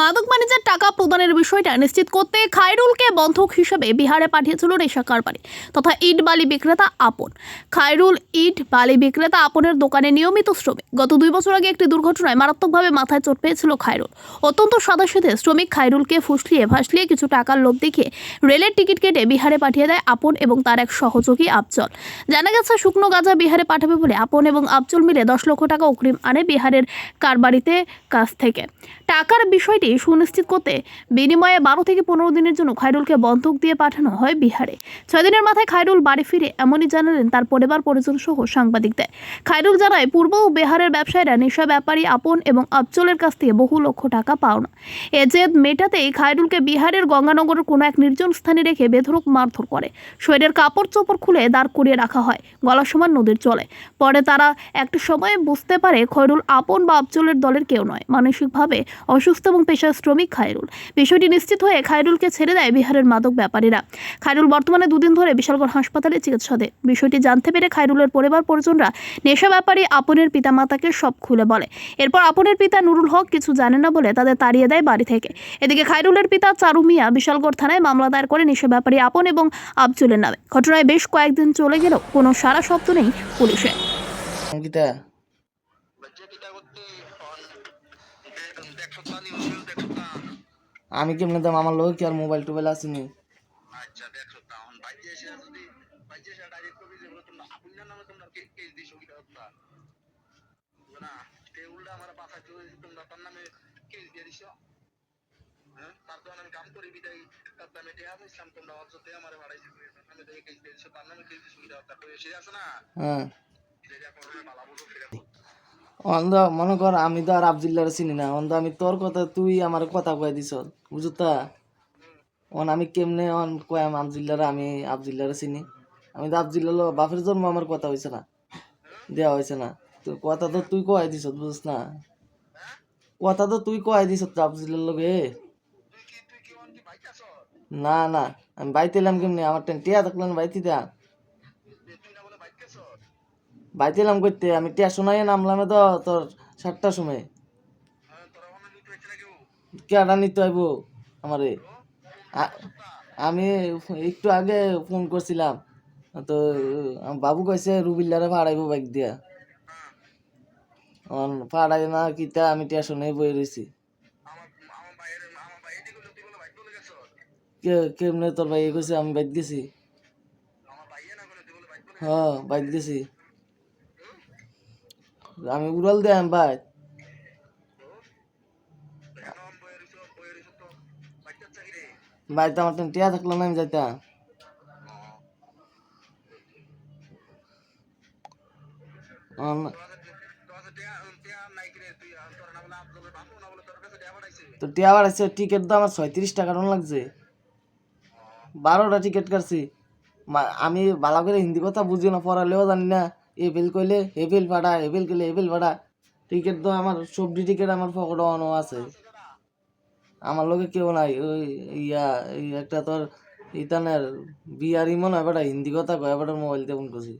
মাদক বাণিজ্যের টাকা প্রদানের বিষয়টা নিশ্চিত করতে খায়রুলকে বন্ধক হিসেবে বিহারে পাঠিয়েছিল রেশা কারবারি তথা ইট বালি বিক্রেতা আপন। খায়রুল ইট বালি বিক্রেতা আপনের দোকানে নিয়মিত শ্রমিক। গত দুই বছর আগে একটি দুর্ঘটনায় মারাত্মকভাবে মাথায় চোট পেয়েছিল খায়রুল। অত্যন্ত সাদাসিধে শ্রমিক খায়রুলকে ফুসলিয়ে ভাসলিয়ে কিছু টাকার লোভ দেখিয়ে রেলের টিকিট কেটে বিহারে পাঠিয়ে দেয় আপন এবং তার এক সহযোগী আবচল জানা গেছে, শুকনো গাঁজা বিহারে পাঠাবে বলে আপন এবং আবচল মিলে দশ লক্ষ টাকা অগ্রিম আনে বিহারের কারবারিতে কাছ থেকে। টাকার বিষয়টি সুনিশ্চিত করতে বিনিময়ে বারো থেকে পনেরো দিনের জন্য খায়রুলকে বন্ধক দিয়ে পাঠানো হয় বিহারে। ছয় দিনের মাথায় খায়রুল বাড়ি ফিরে এমনই জানালেন তার পরিবার পরিজন সহ সাংবাদিকদের। খায়রুল জানায় পূর্ব ও বিহারের ব্যবসায়ীরা নেশা ব্যাপারী, আপন এবং আবচলের কাছ থেকে বহু লক্ষ টাকা পাওনা। এ জেদ মেটাতেই খায়রুলকে বিহারের গঙ্গানগরের কোনো এক নির্জন স্থানে রেখে বেধরক মারধর করে। শরীরের কাপড় চোপড় খুলে দাঁড় করিয়ে রাখা হয়, গলা সমান নদীর চলে। পরে তারা একটা সময় বুঝতে পারে, খয়রুল আপন বা আবচলের দলের কেউ নয়। মানসিকভাবে অসুস্থ এবং পেশার শ্রমিক খায়রুল। বিষয়টি নিশ্চিত হয়ে খায়রুলকে ছেড়ে দেয় বিহারের মাদক ব্যাপারীরা। খায়রুল বর্তমানে দুদিন ধরে বিশালগড় হাসপাতালে চিকিৎসা দেয় বিষয়টি জানতে পেরে খায়রুলের পরিবার পরিজনরা নেশা ব্যাপারী আপনের পিতামাতাকে সব খুলে বলে। এরপর আপনের পিতা নুরুল হক কিছু জানে না বলে তাদের তাড়িয়ে দেয় বাড়ি থেকে। এদিকে খায়রুলের পিতা চারু মিয়া বিশালগড় থানায় মামলা দায়ের করে নেশা ব্যাপারী আপন এবং আবচুলের নামে। ঘটনায় বেশ কয়েকদিন চলে গেলেও কোনো সারা শব্দ নেই পুলিশের। আমি কেমনে দাম আমার লোক কি আর মোবাইল টোবাইল আসেনি? আচ্ছা হ্যাঁ অন্ধ, মনে কর আমি তো আর আবদুল্লার চিনি না। অন্ধ, আমি তোর কথা তুই আমার কথা কয়ে দিছ। বুঝতা অন, আমি কেমনে অন কয়াম আবদুল্লার আমি আবদুল্লার চিনি? আমি তো আবদুল্লার বাপের জন্ম আমার কথা হয়েছে না। দেওয়া হয়েছে না। তোর কথা তো তুই কয়ে দিছ, বুঝছ না? কথা তো তুই কয়ে দিছ আবদুল্লার লগে। তুই কি তুই কি অন কি বাইতাছ না না, আমি বাইতে এলাম কেমনি? আমার টেন টিয়া থাকলেন বাইতে দেয়া তুই না বলে বাইতেছ বাইতে এলাম করতে আমি টিয়া শোনাই নামলামে তো তোর সাতটার সময়। কেডা নিতে হইব আমারে? আমি একটু আগে ফোন করছিলাম, তো বাবু কইছে রুবিল্লারে ভাড়াইব বাইক দিয়া। ভাড়াই না কিতা আমি টিয়া শুনেই বই রয়েছি কেমনে তোর ভাই কইছে আমি বাইক গেছি হ্যাঁ বাইক গেছি আমি উড়াল রইছ বইয়ের রইছ তো আমার টিয়া থাকল না, আমি যাইতাম। তো টিয়া বাড়াইছে, টিকিট তো আমার ছয়ত্রিশ টাকা টাকা লাগছে। বারোটা টিকিট কাটছি। আমি ভালো করে হিন্দি কথা বুঝি না, পড়ালেও জানি না। এফেল কইলে এফেল ভাড়া এফেল কইলে এফেল ভাড়া টিকিট তো আমার সবজি টিকিট আমার পকেটে অন আছে। আমার লোকে কেউ নাই। ওই ইয়া একটা তোর ইতানের বিয়ারি মনে হয় বেটা, হিন্দি কথা কয়, বেটার মোবাইল ফোন করছি।